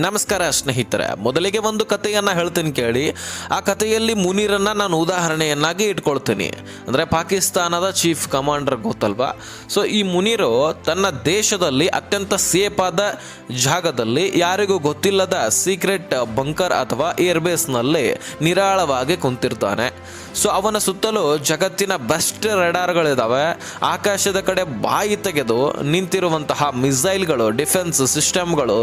ನಮಸ್ಕಾರ ಸ್ನೇಹಿತರೆ, ಮೊದಲಿಗೆ ಒಂದು ಕಥೆಯನ್ನ ಹೇಳ್ತೀನಿ ಕೇಳಿ. ಆ ಕಥೆಯಲ್ಲಿ ಮುನೀರನ್ನ ನಾನು ಉದಾಹರಣೆಯನ್ನಾಗಿ ಇಟ್ಕೊಳ್ತೀನಿ. ಅಂದರೆ ಪಾಕಿಸ್ತಾನದ ಚೀಫ್ ಕಮಾಂಡರ್ ಗೊತ್ತಲ್ವಾ? ಸೊ ಈ ಮುನೀರು ತನ್ನ ದೇಶದಲ್ಲಿ ಅತ್ಯಂತ ಸೇಫ್ ಆದ ಜಾಗದಲ್ಲಿ ಯಾರಿಗೂ ಗೊತ್ತಿಲ್ಲದ ಸೀಕ್ರೆಟ್ ಬಂಕರ್ ಅಥವಾ ಏರ್ಬೇಸ್ನಲ್ಲಿ ನಿರಾಳವಾಗಿ ಕುಂತಿರ್ತಾನೆ. ಸೊ ಅವನ ಸುತ್ತಲೂ ಜಗತ್ತಿನ ಬೆಸ್ಟ್ ರೆಡಾರ್ಗಳಿದ್ದಾವೆ ಆಕಾಶದ ಕಡೆ ಬಾಯಿ ತೆಗೆದು ನಿಂತಿರುವಂತಹ ಮಿಸೈಲ್ಗಳು ಡಿಫೆನ್ಸ್ ಸಿಸ್ಟಮ್ಗಳು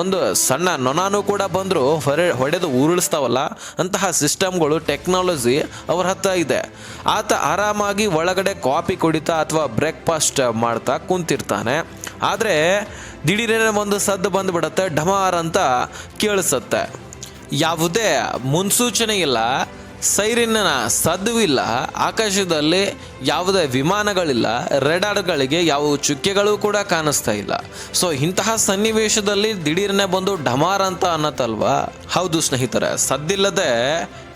ಒಂದು ಸಣ್ಣ ನೊನಾನು ಕೂಡ ಬಂದರೂ, ಹೊರೆ, ಹೊಡೆದು ಉರುಳಿಸ್ತಾವಲ್ಲ, ಅಂತಹ ಸಿಸ್ಟಮ್ಗಳು, ಟೆಕ್ನಾಲಜಿ ಅವ್ರ ಹತ್ರ ಇದೆ. ಆತ ಆರಾಮಾಗಿ ಒಳಗಡೆ ಕಾಫಿ ಕುಡಿತಾ ಅಥವಾ ಬ್ರೇಕ್ಫಾಸ್ಟ್ ಮಾಡ್ತಾ ಕುಂತಿರ್ತಾನೆ. ಆದರೆ ದಿಢೀರೇನೆ ಒಂದು ಸದ್ದು ಬಂದುಬಿಡುತ್ತೆ ಢಮಾರ್ ಅಂತ ಕೇಳಿಸುತ್ತೆ. ಯಾವುದೇ ಮುನ್ಸೂಚನೆ ಇಲ್ಲ. ಸೈರಿನ ಸದ್ದುವಿಲ್ಲ. ಆಕಾಶದಲ್ಲಿ ಯಾವುದೇ ವಿಮಾನಗಳಿಲ್ಲ. ರೆಡಾರ್ಗಳಿಗೆ ಯಾವ ಚುಕ್ಕೆಗಳು ಕೂಡ ಕಾಣಿಸ್ತಾ ಇಲ್ಲ. ಸೊ ಇಂತಹ ಸನ್ನಿವೇಶದಲ್ಲಿ ದಿಢೀರ್ನೆ ಬಂದು ಢಮಾರ್ ಅಂತ ಅನ್ನತ್ತಲ್ವಾ? ಹೌದು ಸ್ನೇಹಿತರೆ, ಸದ್ದಿಲ್ಲದೆ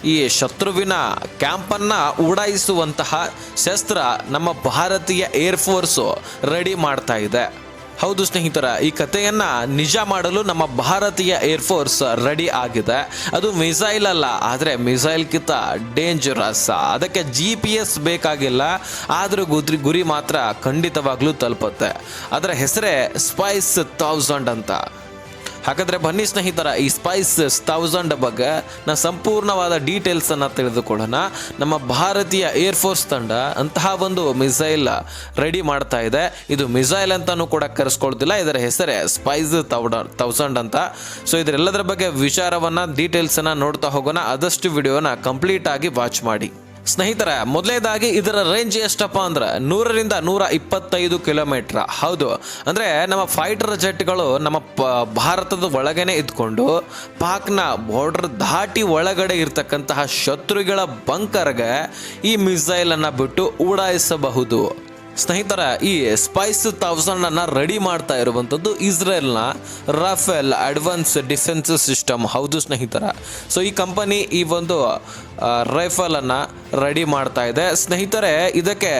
ಈ ಶತ್ರುವಿನ ಕ್ಯಾಂಪನ್ನ ಉಡಾಯಿಸುವಂತಹ ಶಸ್ತ್ರ ನಮ್ಮ ಭಾರತೀಯ ಏರ್ಫೋರ್ಸು ರೆಡಿ ಮಾಡ್ತಾ ಇದೆ. ಹೌದು ಸ್ನೇಹಿತರ, ಈ ಕಥೆಯನ್ನ ನಿಜ ಮಾಡಲು ನಮ್ಮ ಭಾರತೀಯ ಏರ್ಫೋರ್ಸ್ ರೆಡಿ ಆಗಿದೆ. ಅದು ಮಿಸೈಲ್ ಅಲ್ಲ, ಆದರೆ ಮಿಸೈಲ್ಗಿಂತ ಡೇಂಜರಸ್ ಅದಕ್ಕೆ ಜಿ ಪಿ ಎಸ್ ಬೇಕಾಗಿಲ್ಲ, ಆದರೂ ಗುರಿ ಗುರಿ ಮಾತ್ರ ಖಂಡಿತವಾಗ್ಲೂ ತಲುಪುತ್ತೆ. ಅದರ ಹೆಸರೇ ಸ್ಪೈಸ್ ಥೌಸಂಡ್ ಅಂತ. ಹಾಗಾದ್ರೆ ಬನ್ನಿ ಸ್ನೇಹಿತರ, ಈ ಸ್ಪೈಸ್ ಥೌಸಂಡ್ ಬಗ್ಗೆ ನಾ ಸಂಪೂರ್ಣವಾದ ಡೀಟೇಲ್ಸ್ ಅನ್ನ ತಿಳಿದುಕೊಳ್ಳೋಣ. ನಮ್ಮ ಭಾರತೀಯ ಏರ್ಫೋರ್ಸ್ ತಂಡ ಅಂತಹ ಒಂದು ಮಿಸೈಲ್ ರೆಡಿ ಮಾಡ್ತಾ ಇದೆ. ಇದು ಮಿಸೈಲ್ ಅಂತಾನೂ ಕೂಡ ಕರೆಸ್ಕೊಳ್ತಿಲ್ಲ ಇದರ ಹೆಸರೇ ಸ್ಪೈಸ್ ಥೌಸಂಡ್ ಅಂತ. ಸೊ ಇದರೆಲ್ಲದರ ಬಗ್ಗೆ ವಿಚಾರವನ್ನ ಡೀಟೇಲ್ಸ್ ಅನ್ನ ನೋಡ್ತಾ ಹೋಗೋಣ. ಆದಷ್ಟು ವಿಡಿಯೋನ ಕಂಪ್ಲೀಟ್ ಆಗಿ ವಾಚ್ ಮಾಡಿ. ಸ್ನೇಹಿತರ, ಮೊದಲೇದಾಗಿ ಇದರ ರೇಂಜ್ ಎಷ್ಟಪ್ಪ ಅಂದ್ರೆ ನೂರರಿಂದ ನೂರ ಇಪ್ಪತ್ತೈದು ಕಿಲೋಮೀಟರ್ ಹೌದು. ಅಂದ್ರೆ ನಮ್ಮ ಫೈಟರ್ ಜೆಟ್ಗಳು ನಮ್ಮ ಭಾರತದ ಒಳಗೇನೆ ಇದ್ಕೊಂಡು ಪಾಕ್ನ ಬಾರ್ಡರ್ ದಾಟಿ ಒಳಗಡೆ ಇರತಕ್ಕಂತಹ ಶತ್ರುಗಳ ಬಂಕರ್ಗೆ ಈ ಮಿಸೈಲ್ ಅನ್ನ ಬಿಟ್ಟು ಉಡಾಯಿಸಬಹುದು. ಸ್ನೇಹಿತರ, ಈ ಸ್ಪೈಸ್ ತೌಸಂಡ್ ಅನ್ನ ರೆಡಿ ಮಾಡ್ತಾ ಇರುವಂಥದ್ದು ಇಸ್ರೇಲ್ನ ರಾಫೆಲ್ ಅಡ್ವಾನ್ಸ್ ಡಿಫೆನ್ಸ್ ಸಿಸ್ಟಮ್ ಹೌದು ಸ್ನೇಹಿತರ. ಸೊ ಈ ಕಂಪನಿ ಈ ಒಂದು ರೈಫಲನ್ನು ರೆಡಿ ಮಾಡ್ತಾ ಇದೆ. ಸ್ನೇಹಿತರೆ, ಇದಕ್ಕೆ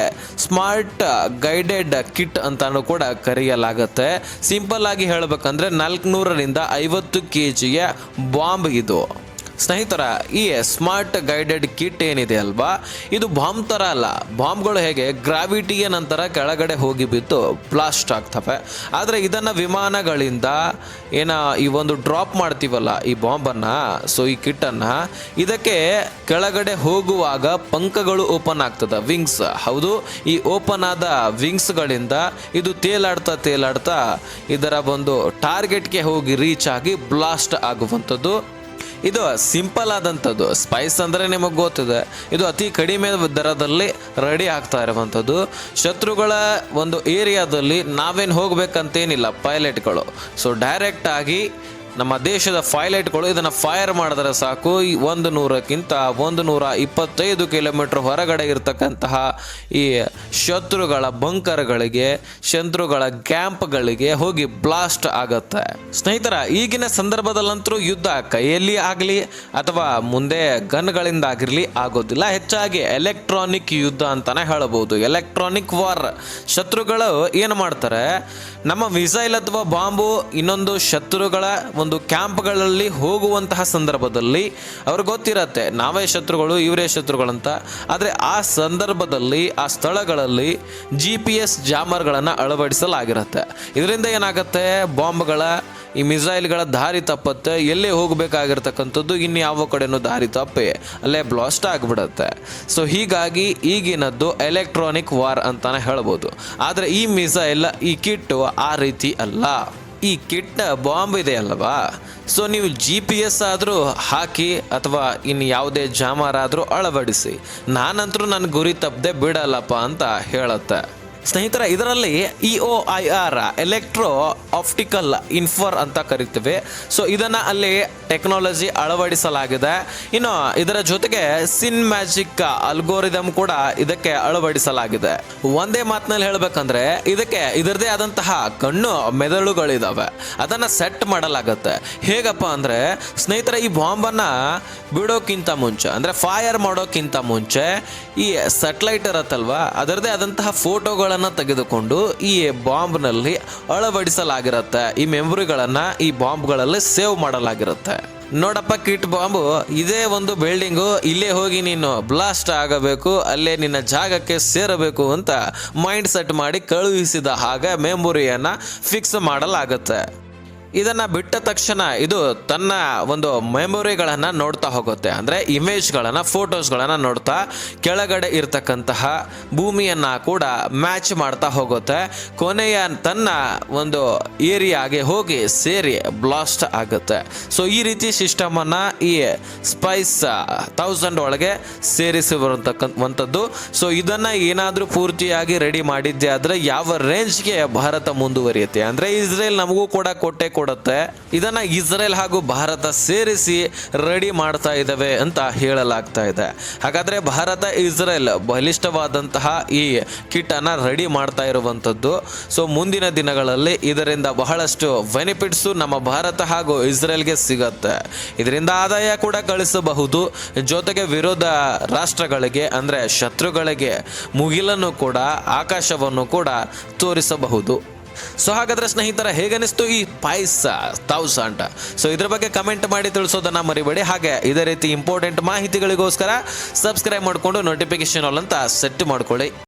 ಸ್ಮಾರ್ಟ್ ಗೈಡೆಡ್ ಕಿಟ್ ಅಂತಾನು ಕೂಡ ಕರೆಯಲಾಗುತ್ತೆ. ಸಿಂಪಲ್ ಆಗಿ ಹೇಳಬೇಕಂದ್ರೆ ನಾಲ್ಕುನೂರರಿಂದ ಐವತ್ತು ಕೆ ಜಿಯ ಬಾಂಬ್ ಇದು. ಸ್ನೇಹಿತರ, ಈ ಸ್ಮಾರ್ಟ್ ಗೈಡೆಡ್ ಕಿಟ್ ಏನಿದೆ ಅಲ್ವಾ? ಇದು ಬಾಂಬ್ ಥರ ಅಲ್ಲ. ಬಾಂಬ್ಗಳು ಹೇಗೆ? ಗ್ರಾವಿಟಿಯ ನಂತರ ಕೆಳಗಡೆ ಹೋಗಿ ಬಿದ್ದು ಬ್ಲಾಸ್ಟ್ ಆಗ್ತವೆ. ಆದರೆ ಇದನ್ನು ವಿಮಾನಗಳಿಂದ ಏನ ಈ ಒಂದು ಡ್ರಾಪ್ ಮಾಡ್ತೀವಲ್ಲ ಈ ಬಾಂಬನ್ನು, ಸೊ ಈ ಕಿಟ್ಟನ್ನು, ಇದಕ್ಕೆ ಕೆಳಗಡೆ ಹೋಗುವಾಗ ಪಂಕಗಳು ಓಪನ್ ಆಗ್ತದೆ, ವಿಂಗ್ಸ್. ಹೌದು, ಈ ಓಪನ್ ಆದ ವಿಂಗ್ಸ್ಗಳಿಂದ ಇದು ತೇಲಾಡ್ತಾ ತೇಲಾಡ್ತಾ ಇದರ ಒಂದು ಟಾರ್ಗೆಟ್ಗೆ ಹೋಗಿ ರೀಚ್ ಆಗಿ ಬ್ಲಾಸ್ಟ್ ಆಗುವಂಥದ್ದು. ಇದು ಸಿಂಪಲ್ ಆದಂಥದ್ದು. ಸ್ಪೈಸ್ ಅಂದರೆ ನಿಮಗೆ ಗೊತ್ತಿದೆ. ಇದು ಅತಿ ಕಡಿಮೆ ದರದಲ್ಲಿ ರೆಡಿ ಆಗ್ತಾ ಇರುವಂಥದ್ದು. ಶತ್ರುಗಳ ಒಂದು ಏರಿಯಾದಲ್ಲಿ ನಾವೇನು ಹೋಗಬೇಕಂತೇನಿಲ್ಲ ಪೈಲಟ್ಗಳು ಸೊ ಡೈರೆಕ್ಟ್ ಆಗಿ ನಮ್ಮ ದೇಶದ ಫೈಲೈಟ್ಗಳು ಇದನ್ನು ಫೈರ್ ಮಾಡಿದ್ರೆ ಸಾಕು. ಒಂದು ನೂರಕ್ಕಿಂತ ಒಂದು ನೂರ ಇಪ್ಪತ್ತೈದು ಕಿಲೋಮೀಟರ್ ಹೊರಗಡೆ ಇರತಕ್ಕಂತಹ ಈ ಶತ್ರುಗಳ ಬಂಕರ್ಗಳಿಗೆ ಶತ್ರುಗಳ ಕ್ಯಾಂಪ್ಗಳಿಗೆ ಹೋಗಿ ಬ್ಲಾಸ್ಟ್ ಆಗುತ್ತೆ. ಸ್ನೇಹಿತರ, ಈಗಿನ ಸಂದರ್ಭದಲ್ಲಂತರೂ ಯುದ್ಧ ಕೈಯಲ್ಲಿ ಆಗಲಿ ಅಥವಾ ಮುಂದೆ ಗನ್ಗಳಿಂದಾಗಿರಲಿ ಆಗೋದಿಲ್ಲ. ಹೆಚ್ಚಾಗಿ ಎಲೆಕ್ಟ್ರಾನಿಕ್ ಯುದ್ಧ ಅಂತಾನೆ ಹೇಳಬಹುದು ಎಲೆಕ್ಟ್ರಾನಿಕ್ ವಾರ್ ಶತ್ರುಗಳು ಏನು ಮಾಡ್ತಾರೆ? ನಮ್ಮ ಮಿಸೈಲ್ ಅಥವಾ ಬಾಂಬು ಇನ್ನೊಂದು ಶತ್ರುಗಳ ಒಂದು ಕ್ಯಾಂಪ್ಗಳಲ್ಲಿ ಹೋಗುವಂತಹ ಸಂದರ್ಭದಲ್ಲಿ ಅವ್ರಿಗೆ ಗೊತ್ತಿರತ್ತೆ, ನಾವೇ ಶತ್ರುಗಳು, ಇವರೇ ಶತ್ರುಗಳಂತ ಆದರೆ ಆ ಸಂದರ್ಭದಲ್ಲಿ, ಆ ಸ್ಥಳಗಳಲ್ಲಿ ಜಿ ಪಿ ಎಸ್ ಜಾಮರ್ಗಳನ್ನು ಅಳವಡಿಸಲಾಗಿರುತ್ತೆ. ಇದರಿಂದ ಏನಾಗುತ್ತೆ, ಬಾಂಬ್ಗಳ, ಈ ಮಿಸೈಲ್ಗಳ ದಾರಿ ತಪ್ಪತ್ತೆ, ಎಲ್ಲೇ ಹೋಗಬೇಕಾಗಿರ್ತಕ್ಕಂಥದ್ದು, ಇನ್ನು ಯಾವ ಕಡೆನೂ ದಾರಿ ತಪ್ಪೆ, ಅಲ್ಲೇ ಬ್ಲಾಸ್ಟ್ ಆಗಿಬಿಡುತ್ತೆ. ಸೊ ಹೀಗಾಗಿ ಈಗಿನದ್ದು ಎಲೆಕ್ಟ್ರಾನಿಕ್ ವಾರ್ ಅಂತಲೇ ಹೇಳ್ಬೋದು. ಆದರೆ ಈ ಮಿಸೈಲ್, ಈ ಕಿಟ್ಟು ಆ ರೀತಿ ಅಲ್ಲ. ಈ ಕೆಟ್ಟ ಬಾಂಬ್ ಇದೆ ಅಲ್ವಾ? ಸೊ ನೀವು ಜಿ ಪಿ ಎಸ್ ಆದರೂ ಹಾಕಿ ಅಥವಾ ಇನ್ನು ಯಾವುದೇ ಜಾಮಾರಾದರೂ ಅಳವಡಿಸಿ. ನಾನಂತರೂ ನನ್ನ ಗುರಿ ತಪ್ಪದೆ ಬಿಡಲ್ಲಪ್ಪ ಅಂತ ಹೇಳುತ್ತೆ. ಸ್ನೇಹಿತರ, ಇದರಲ್ಲಿ E O I R electro optical infrared ಅಂತ ಕರಿತೀವಿ. ಸೊ ಇದನ್ನ ಅಲ್ಲಿ ಟೆಕ್ನಾಲಜಿ ಅಳವಡಿಸಲಾಗಿದೆ. ಇನ್ನು ಇದರ ಜೊತೆಗೆ ಸಿನ್ ಮ್ಯಾಜಿಕ್ ಅಲ್ಗೋರಿದಮ್ ಕೂಡ ಇದಕ್ಕೆ ಅಳವಡಿಸಲಾಗಿದೆ. ಒಂದೇ ಮಾತಿನಲ್ಲಿ ಹೇಳಬೇಕಂದ್ರೆ, ಇದಕ್ಕೆ ಇದರದೇ ಆದಂತಹ ಕಣ್ಣು ಮೆದುಳುಗಳಿದಾವೆ. ಅದನ್ನ ಸೆಟ್ ಮಾಡಲಾಗುತ್ತೆ. ಹೇಗಪ್ಪ ಅಂದ್ರೆ, ಸ್ನೇಹಿತರ, ಈ ಬಾಂಬನ್ನ ಬಿಡೋಕ್ಕಿಂತ ಮುಂಚೆ, ಅಂದರೆ ಫೈರ್ ಮಾಡೋಕ್ಕಿಂತ ಮುಂಚೆ ಈ ಸೆಟ್ಲೈಟ್ ಇರತ್ತಲ್ವಾ ಅದರದೇ ಆದಂತಹ ಫೋಟೋಗಳನ್ನು ತೆಗೆದುಕೊಂಡು ಈ ಬಾಂಬ್ನಲ್ಲಿ ಅಳವಡಿಸಲಾಗಿರುತ್ತೆ. ಈ ಮೆಮೊರಿಗಳನ್ನು ಈ ಬಾಂಬ್ಗಳಲ್ಲಿ ಸೇವ್ ಮಾಡಲಾಗಿರುತ್ತೆ. ನೋಡಪ್ಪ ಕಿಟ್ ಬಾಂಬು ಇದೇ ಒಂದು ಬಿಲ್ಡಿಂಗು ಇಲ್ಲೇ ಹೋಗಿ ನೀನು ಬ್ಲಾಸ್ಟ್ ಆಗಬೇಕು, ಅಲ್ಲೇ ನಿನ್ನ ಜಾಗಕ್ಕೆ ಸೇರಬೇಕು ಅಂತ ಮೈಂಡ್ ಸೆಟ್ ಮಾಡಿ ಕಳುಹಿಸಿದ ಹಾಗೆ ಮೆಮೊರಿಯನ್ನು ಫಿಕ್ಸ್ ಮಾಡಲಾಗುತ್ತೆ. ಇದನ್ನ ಬಿಟ್ಟ ತಕ್ಷಣ ಇದು ತನ್ನ ಒಂದು ಮೆಮೊರಿಗಳನ್ನು ನೋಡ್ತಾ ಹೋಗುತ್ತೆ. ಅಂದರೆ ಇಮೇಜ್ಗಳನ್ನು, ಫೋಟೋಸ್ಗಳನ್ನು ನೋಡ್ತಾ ಕೆಳಗಡೆ ಇರ್ತಕ್ಕಂತಹ ಭೂಮಿಯನ್ನು ಕೂಡ ಮ್ಯಾಚ್ ಮಾಡ್ತಾ ಹೋಗುತ್ತೆ. ಕೊನೆಯ ತನ್ನ ಒಂದು ಏರಿಯಾಗೆ ಹೋಗಿ ಸೇರಿ ಬ್ಲಾಸ್ಟ್ ಆಗುತ್ತೆ. ಸೊ ಈ ರೀತಿ ಸಿಸ್ಟಮನ್ನು ಈ ಸ್ಪೈಸ್ ತೌಸಂಡ್ ಒಳಗೆ ಸೇರಿಸಿ ಸೊ ಇದನ್ನು ಏನಾದರೂ ಪೂರ್ತಿಯಾಗಿ ರೆಡಿ ಮಾಡಿದ್ದೆ ಆದರೆ ಯಾವ ರೇಂಜ್ಗೆ ಭಾರತ ಮುಂದುವರಿಯುತ್ತೆ? ಅಂದರೆ ಇಸ್ರೇಲ್ ನಮಗೂ ಕೂಡ ಕೊಟ್ಟೆ ಕೊಡುತ್ತೆ. ಇದನ್ನ ಇಸ್ರೇಲ್ ಹಾಗೂ ಭಾರತ ಸೇರಿಸಿ ರೆಡಿ ಮಾಡ್ತಾ ಇದ್ದಾವೆ ಅಂತ ಹೇಳಲಾಗ್ತಾ ಇದೆ. ಹಾಗಾದ್ರೆ ಭಾರತ, ಇಸ್ರೇಲ್ ಬಲಿಷ್ಠವಾದಂತಹ ಈ ಕಿಟ್ ಅನ್ನ ರೆಡಿ ಮಾಡ್ತಾ ಇರುವಂತದ್ದು. ಸೊ ಮುಂದಿನ ದಿನಗಳಲ್ಲಿ ಇದರಿಂದ ಬಹಳಷ್ಟು ಬೆನಿಫಿಟ್ಸು ನಮ್ಮ ಭಾರತ ಹಾಗೂ ಇಸ್ರೇಲ್ಗೆ ಸಿಗತ್ತೆ. ಇದರಿಂದ ಆದಾಯ ಕೂಡ ಗಳಿಸಬಹುದು. ಜೊತೆಗೆ ವಿರೋಧ ರಾಷ್ಟ್ರಗಳಿಗೆ, ಅಂದ್ರೆ ಶತ್ರುಗಳಿಗೆ ಮುಗಿಲನ್ನು ಕೂಡ, ಆಕಾಶವನ್ನು ಕೂಡ ತೋರಿಸಬಹುದು. ಸೊ ಹಾಗಾದ್ರೆ ಸ್ನೇಹಿತರ ಹೇಗನಿಸ್ತು ಈ ಪಾಯಸ ತೌಸಂಡ್ ಸೊ ಇದ್ರ ಬಗ್ಗೆ ಕಮೆಂಟ್ ಮಾಡಿ ತಿಳಿಸೋದನ್ನ ಮರಿಬೇಡಿ. ಹಾಗೆ ಇದೇ ರೀತಿ ಇಂಪಾರ್ಟೆಂಟ್ ಮಾಹಿತಿಗಳಿಗೋಸ್ಕರ ಸಬ್ಸ್ಕ್ರೈಬ್ ಮಾಡಿಕೊಂಡು ನೋಟಿಫಿಕೇಶನ್ ಆಲ್ ಅಂತ ಸೆಟ್ ಮಾಡ್ಕೊಳ್ಳಿ.